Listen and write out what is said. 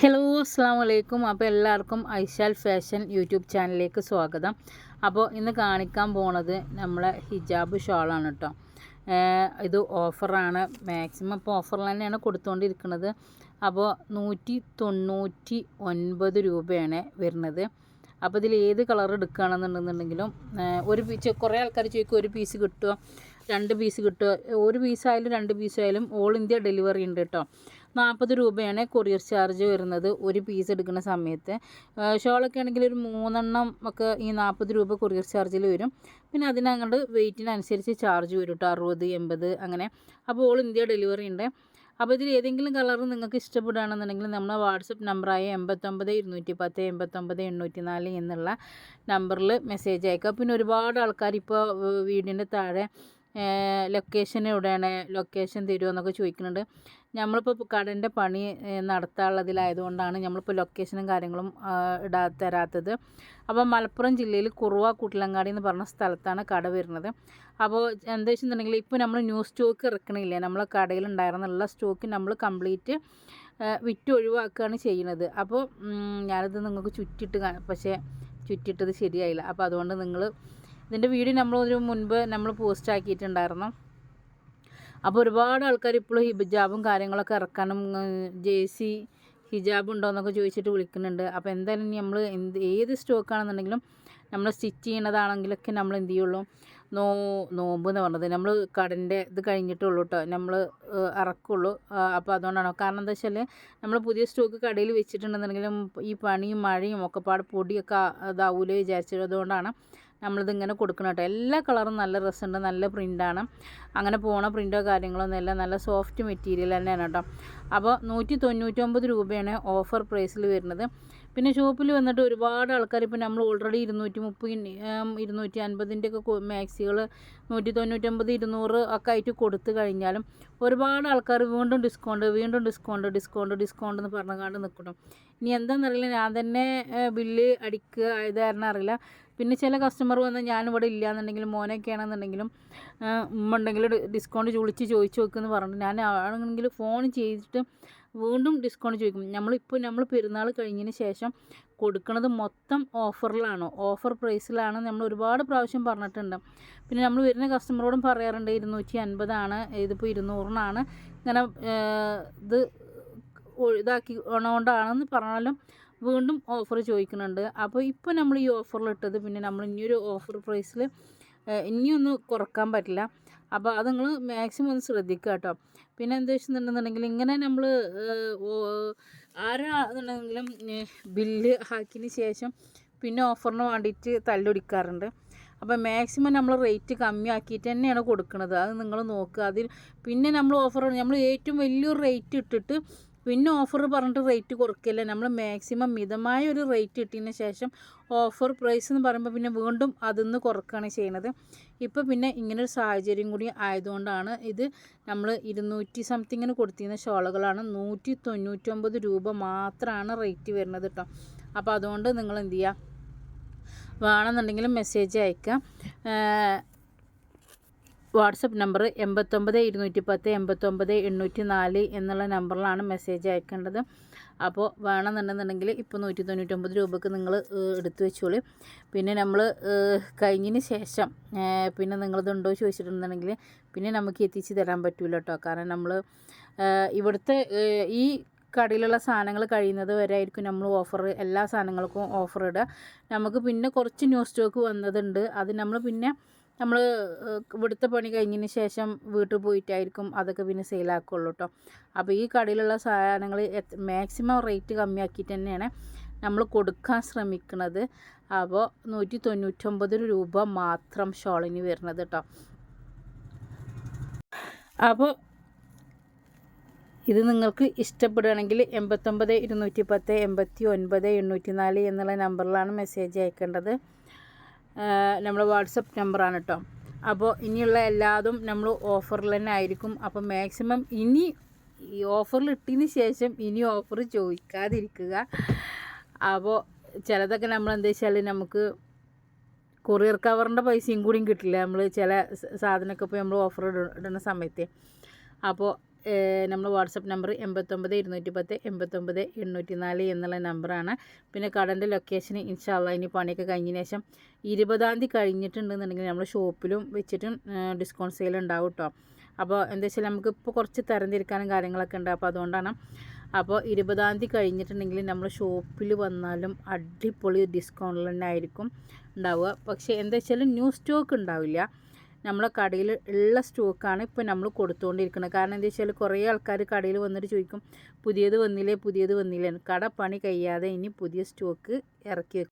Hello അസ്സാം വലൈക്കും അപ്പോൾ എല്ലാവർക്കും ഐശാൽ ഫാഷൻ യൂട്യൂബ് ചാനലിലേക്ക് സ്വാഗതം. അപ്പോൾ ഇന്ന് കാണിക്കാൻ പോണത് നമ്മളെ ഹിജാബ് ഷോളാണ് കേട്ടോ ഇത് ഓഫറാണ്. മാക്സിമം ഇപ്പോൾ ഓഫറിൽ തന്നെയാണ് കൊടുത്തുകൊണ്ടിരിക്കുന്നത് അപ്പോൾ നൂറ്റി തൊണ്ണൂറ്റി ഒൻപത് രൂപയാണ് വരുന്നത്. അപ്പോൾ ഇതിൽ ഏത് കളർ എടുക്കുകയാണെന്നുണ്ടെന്നുണ്ടെങ്കിലും ഒരു പീസ് കുറേ ആൾക്കാർ ചോദിക്കും ഒരു പീസ് കിട്ടുമോ രണ്ട് പീസ് കിട്ടുമോ ഒരു പീസായാലും രണ്ട് പീസായാലും ഓൾ ഇന്ത്യ ഡെലിവറി ഉണ്ട് കേട്ടോ നാൽപ്പത് രൂപയാണ് കൊറിയർ ചാർജ് വരുന്നത് ഒരു പീസ് എടുക്കുന്ന സമയത്ത്. ഷോളൊക്കെ ആണെങ്കിൽ ഒരു മൂന്നെണ്ണം ഒക്കെ ഈ നാൽപ്പത് രൂപ കൊറിയർ ചാർജിൽ വരും. പിന്നെ അതിനങ്ങോട്ട് വെയിറ്റിനനുസരിച്ച് ചാർജ് വരും കേട്ടോ അറുപത് എൺപത് അങ്ങനെ. അപ്പോൾ ഓൾ ഇന്ത്യ ഡെലിവറി ഉണ്ട്. അപ്പോൾ ഇതിൽ ഏതെങ്കിലും കളർ നിങ്ങൾക്ക് ഇഷ്ടപ്പെടുകയാണെന്നുണ്ടെങ്കിൽ നമ്മളെ വാട്സപ്പ് നമ്പറായ എൺപത്തൊമ്പത് ഇരുന്നൂറ്റി പത്ത് എൺപത്തൊമ്പത് എണ്ണൂറ്റി നാല് എന്നുള്ള നമ്പറിൽ മെസ്സേജ് അയക്കുക. പിന്നെ ഒരുപാട് ആൾക്കാർ ഇപ്പോൾ വീടിന്റെ താഴെ ലൊക്കേഷൻ എവിടെയാണ്? ലൊക്കേഷൻ തരുമോ എന്നൊക്കെ ചോദിക്കുന്നുണ്ട്. നമ്മളിപ്പോൾ കടന്റെ പണി നടത്താനുള്ളതിലായതുകൊണ്ടാണ് നമ്മളിപ്പോൾ ലൊക്കേഷനും കാര്യങ്ങളും ഇടാ തരാത്തത്. അപ്പോൾ മലപ്പുറം ജില്ലയിൽ കുറുവ കുട്ടിലങ്ങാടി എന്ന് പറഞ്ഞ സ്ഥലത്താണ് കട വരുന്നത്. അപ്പോൾ എന്താ ഇപ്പോൾ നമ്മൾ ന്യൂ സ്റ്റോക്ക് ഇറക്കണില്ലേ? നമ്മളെ കടയിൽ ഉണ്ടായിരുന്നുള്ള സ്റ്റോക്ക് നമ്മൾ കംപ്ലീറ്റ് വിറ്റ് ഒഴിവാക്കുകയാണ് ചെയ്യുന്നത്. അപ്പോൾ ഞാനിത് നിങ്ങൾക്ക് ചുറ്റിട്ട് പക്ഷേ ചുറ്റിട്ടത് ശരിയായില്ല. അപ്പോൾ അതുകൊണ്ട് നിങ്ങൾ ഇതിന്റെ വീഡിയോ നമ്മൾ ഒരു മുൻപ് നമ്മൾ പോസ്റ്റ് ആക്കിയിട്ടുണ്ടായിരുന്നു. അപ്പോൾ ഒരുപാട് ആൾക്കാർ ഇപ്പോഴും ഹിജാബും കാര്യങ്ങളൊക്കെ ഇറക്കാനും ജെ സി ഹിജാബ് ഉണ്ടോ എന്നൊക്കെ ചോദിച്ചിട്ട് വിളിക്കുന്നുണ്ട്. അപ്പോൾ എന്തായാലും നമ്മൾ എന്ത് ഏത് സ്റ്റോക്കാണെന്നുണ്ടെങ്കിലും നമ്മൾ സ്റ്റിച്ച് ചെയ്യണതാണെങ്കിലൊക്കെ നമ്മൾ എന്ത് ചെയ്യുള്ളൂ? നോ നോമ്പ് എന്ന് പറഞ്ഞത് നമ്മൾ കടന്റെ ഇത് കഴിഞ്ഞിട്ടുള്ളൂ കേട്ടോ നമ്മൾ ഇറക്കുള്ളൂ അപ്പോൾ അതുകൊണ്ടാണ്. കാരണം എന്താ വെച്ചാൽ നമ്മൾ പുതിയ സ്റ്റോക്ക് കടയിൽ വെച്ചിട്ടുണ്ടെന്നുണ്ടെങ്കിലും ഈ പണിയും മഴയും ഒക്കെ പാട് പൊടിയൊക്കെ ഇതാവൂലേ വിചാരിച്ചത്. അതുകൊണ്ടാണ് നമ്മളിതിങ്ങനെ കൊടുക്കണം കേട്ടോ. എല്ലാ കളറും നല്ല രസമുണ്ട് നല്ല പ്രിന്റാണ് അങ്ങനെ പോണ പ്രിന്റോ കാര്യങ്ങളൊന്നും ഇല്ല. നല്ല സോഫ്റ്റ് മെറ്റീരിയൽ തന്നെയാണ് കേട്ടോ. അപ്പോൾ നൂറ്റി തൊണ്ണൂറ്റൊമ്പത് രൂപയാണ് ഓഫർ പ്രൈസിൽ വരുന്നത്. പിന്നെ ഷോപ്പിൽ വന്നിട്ട് ഒരുപാട് ആൾക്കാർ ഇപ്പോൾ നമ്മൾ ഓൾറെഡി ഇരുന്നൂറ്റി മുപ്പത് ഇരുന്നൂറ്റി അൻപതിന്റെ ഒക്കെ മാക്സികൾ നൂറ്റി തൊണ്ണൂറ്റൊമ്പത് ഇരുന്നൂറ് ഒക്കെ ആയിട്ട് കൊടുത്തു കഴിഞ്ഞാലും ഒരുപാട് ആൾക്കാർ വീണ്ടും ഡിസ്കൗണ്ട് വീണ്ടും ഡിസ്കൗണ്ട് ഡിസ്കൗണ്ട് ഡിസ്കൗണ്ട് എന്ന് പറഞ്ഞുകൊണ്ട് നിൽക്കണം ഇനി എന്താണെന്നറിയില്ല. ഞാൻ തന്നെ ബില്ല് അടിക്കുക. കാരണം അറിയില്ല. പിന്നെ ചില കസ്റ്റമർ വന്ന് ഞാനിവിടെ ഇല്ല എന്നുണ്ടെങ്കിലും മോനൊക്കെ ആണെന്നുണ്ടെങ്കിലും ഉമ്മുണ്ടെങ്കിൽ ഡിസ്കൗണ്ട് വിളിച്ച് ചോദിച്ചു നോക്കുമെന്ന് പറഞ്ഞു ഞാൻ ആണെങ്കിൽ ഫോൺ ചെയ്തിട്ട് വീണ്ടും ഡിസ്കൗണ്ട് ചോദിക്കും. നമ്മളിപ്പോൾ നമ്മൾ പെരുന്നാൾ കഴിഞ്ഞതിന് ശേഷം കൊടുക്കുന്നത് മൊത്തം ഓഫറിലാണ് ഓഫർ പ്രൈസിലാണ് നമ്മൾ ഒരുപാട് പ്രാവശ്യം പറഞ്ഞിട്ടുണ്ട്. പിന്നെ നമ്മൾ വരുന്ന കസ്റ്റമറോടും പറയാറുണ്ട് ഇരുന്നൂറ്റി അൻപതാണ് ഇതിപ്പോൾ ഇരുന്നൂറിനാണ്. ഇങ്ങനെ ഇത് ഇതാക്കി കൊണ്ടാണെന്ന് പറഞ്ഞാലും വീണ്ടും ഓഫർ ചോദിക്കുന്നുണ്ട്. അപ്പോൾ ഇപ്പോൾ നമ്മൾ ഈ ഓഫറിൽ ഇട്ടത് പിന്നെ നമ്മൾ ഇനിയൊരു ഓഫർ പ്രൈസിൽ ഇനിയൊന്നും കുറയ്ക്കാൻ പറ്റില്ല. അപ്പോൾ അത് നിങ്ങൾ മാക്സിമം ഒന്ന് ശ്രദ്ധിക്കുക കേട്ടോ. പിന്നെ എന്താ വെച്ചിട്ടുണ്ടെന്നുണ്ടെങ്കിൽ ഇങ്ങനെ നമ്മൾ ആരാണെന്നുണ്ടെങ്കിലും ബില്ല് ആക്കിയതിന് ശേഷം പിന്നെ ഓഫറിന് വേണ്ടിയിട്ട് തല്ലൊടിക്കാറുണ്ട്. അപ്പോൾ മാക്സിമം നമ്മൾ റേറ്റ് കമ്മിയാക്കിയിട്ട് തന്നെയാണ് കൊടുക്കുന്നത് അത് നിങ്ങൾ നോക്കുക. അതിൽ പിന്നെ നമ്മൾ ഓഫർ നമ്മൾ ഏറ്റവും വലിയൊരു റേറ്റ് ഇട്ടിട്ട് പിന്നെ ഓഫർ പറഞ്ഞിട്ട് റേറ്റ് കുറയ്ക്കില്ല? നമ്മൾ മാക്സിമം മിതമായ ഒരു റേറ്റ് കിട്ടിയതിന് ശേഷം ഓഫർ പ്രൈസ് എന്ന് പറയുമ്പോൾ പിന്നെ വീണ്ടും അതിൽ നിന്ന് കുറക്കുകയാണ് ചെയ്യുന്നത് ഇപ്പോൾ പിന്നെ ഇങ്ങനൊരു സാഹചര്യം കൂടി ആയതുകൊണ്ടാണ് ഇത് നമ്മൾ ഇരുന്നൂറ്റി സംതിങ്ങിന് കൊടുത്തിരുന്ന ഷോളുകളാണ്. നൂറ്റി തൊണ്ണൂറ്റൊമ്പത് രൂപ മാത്രമാണ് റേറ്റ് വരുന്നത് കേട്ടോ അപ്പോൾ അതുകൊണ്ട് നിങ്ങൾ എന്ത് ചെയ്യുക വേണമെന്നുണ്ടെങ്കിലും മെസ്സേജ് അയക്കാം വാട്സപ്പ് നമ്പർ എൺപത്തൊമ്പത് ഇരുന്നൂറ്റി പത്ത് എൺപത്തൊമ്പത് എണ്ണൂറ്റി നാല് എന്നുള്ള നമ്പറിലാണ് മെസ്സേജ് അയക്കേണ്ടത്. അപ്പോൾ വേണമെന്നുണ്ടെന്നുണ്ടെങ്കിൽ ഇപ്പോൾ നൂറ്റി തൊണ്ണൂറ്റൊമ്പത് രൂപക്ക് നിങ്ങൾ എടുത്തു വെച്ചോളൂ. പിന്നെ നമ്മൾ കഴിഞ്ഞതിന് ശേഷം പിന്നെ നിങ്ങളിതുണ്ടോ ചോദിച്ചിട്ടുണ്ടെന്നുണ്ടെങ്കിൽ പിന്നെ നമുക്ക് എത്തിച്ച് തരാൻ പറ്റില്ല കേട്ടോ. കാരണം നമ്മൾ ഇവിടുത്തെ ഈ കടയിലുള്ള സാധനങ്ങൾ കഴിയുന്നത് വരെ ആയിരിക്കും നമ്മൾ ഓഫർ എല്ലാ സാധനങ്ങൾക്കും ഓഫർ ഇടുക. നമുക്ക് പിന്നെ കുറച്ച് ന്യൂ സ്റ്റോക്ക് വന്നതുണ്ട്. അത് നമ്മൾ പിന്നെ നമ്മൾ ഇവിടുത്തെ പണി കഴിഞ്ഞതിന് ശേഷം വീട്ടിൽ പോയിട്ടായിരിക്കും അതൊക്കെ പിന്നെ സെയിലാക്കുള്ളൂ കേട്ടോ അപ്പോൾ ഈ കടയിലുള്ള സാധനങ്ങൾ മാക്സിമം റേറ്റ് കമ്മിയാക്കിയിട്ട് തന്നെയാണ് നമ്മൾ കൊടുക്കാൻ ശ്രമിക്കുന്നത് അപ്പോൾ നൂറ്റി തൊണ്ണൂറ്റൊമ്പത് രൂപ മാത്രം ഷോളിന് വരുന്നത് കേട്ടോ അപ്പോൾ ഇത് നിങ്ങൾക്ക് ഇഷ്ടപ്പെടുകയാണെങ്കിൽ എൺപത്തൊമ്പത് ഇരുന്നൂറ്റി പത്ത് എൺപത്തി ഒൻപത് എണ്ണൂറ്റി നാല് എന്നുള്ള നമ്പറിലാണ് മെസ്സേജ് അയക്കേണ്ടത്. നമ്മുടെ വാട്സപ്പ് നമ്പറാണ് കേട്ടോ അപ്പോൾ ഇനിയുള്ള എല്ലാതും നമ്മൾ ഓഫറിൽ തന്നെ ആയിരിക്കും. അപ്പോൾ മാക്സിമം ഇനി ഈ ഓഫറിൽ ഇട്ടതിന് ശേഷം ഇനി ഓഫർ ചോദിക്കാതിരിക്കുക. അപ്പോൾ ചിലതൊക്കെ നമ്മൾ എന്താ വെച്ചാൽ നമുക്ക് കൊറിയർ കവറിന്റെ പൈസയും കൂടിയും കിട്ടില്ല. നമ്മൾ ചില സാധനമൊക്കെ ഇപ്പോൾ നമ്മൾ ഓഫർ ഇടുന്ന സമയത്തെ. അപ്പോൾ നമ്മൾ വാട്സപ്പ് നമ്പർ എൺപത്തൊമ്പത് ഇരുന്നൂറ്റി പത്ത് എൺപത്തൊമ്പത് എണ്ണൂറ്റി നാല് എന്നുള്ള നമ്പറാണ്. പിന്നെ കടന്റെ ലൊക്കേഷൻ ഇൻഷാല്ല ഇനി പണിയൊക്കെ കഴിഞ്ഞതിന് ശേഷം ഇരുപതാം തീയതി കഴിഞ്ഞിട്ടുണ്ടെന്നുണ്ടെങ്കിൽ നമ്മൾ ഷോപ്പിലും വെച്ചിട്ടും ഡിസ്കൗണ്ട് സെയിൽ ഉണ്ടാവും കേട്ടോ അപ്പോൾ എന്താ വെച്ചാൽ നമുക്ക് ഇപ്പോൾ കുറച്ച് തരംതിരിക്കാനും കാര്യങ്ങളൊക്കെ ഉണ്ട്. അപ്പോൾ അതുകൊണ്ടാണ് അപ്പോൾ ഇരുപതാം തീയതി കഴിഞ്ഞിട്ടുണ്ടെങ്കിൽ നമ്മൾ ഷോപ്പിൽ വന്നാലും അടിപൊളി ഡിസ്കൗണ്ടിൽ തന്നെ ആയിരിക്കും ഉണ്ടാവുക. പക്ഷേ എന്താ വെച്ചാൽ ന്യൂ സ്റ്റോക്ക് ഉണ്ടാവില്ല. നമ്മളെ കടയിൽ ഉള്ള സ്റ്റോക്കാണ് ഇപ്പോൾ നമ്മൾ കൊടുത്തുകൊണ്ടിരിക്കുന്നത്. കാരണം എന്താ വെച്ചാൽ കുറേ ആൾക്കാർ കടയിൽ വന്നിട്ട് ചോദിക്കും പുതിയത് വന്നില്ലേ? പുതിയത് വന്നില്ലേ കട പണി കഴിയാതെ ഇനി പുതിയ സ്റ്റോക്ക് ഇറക്കി വെക്കും.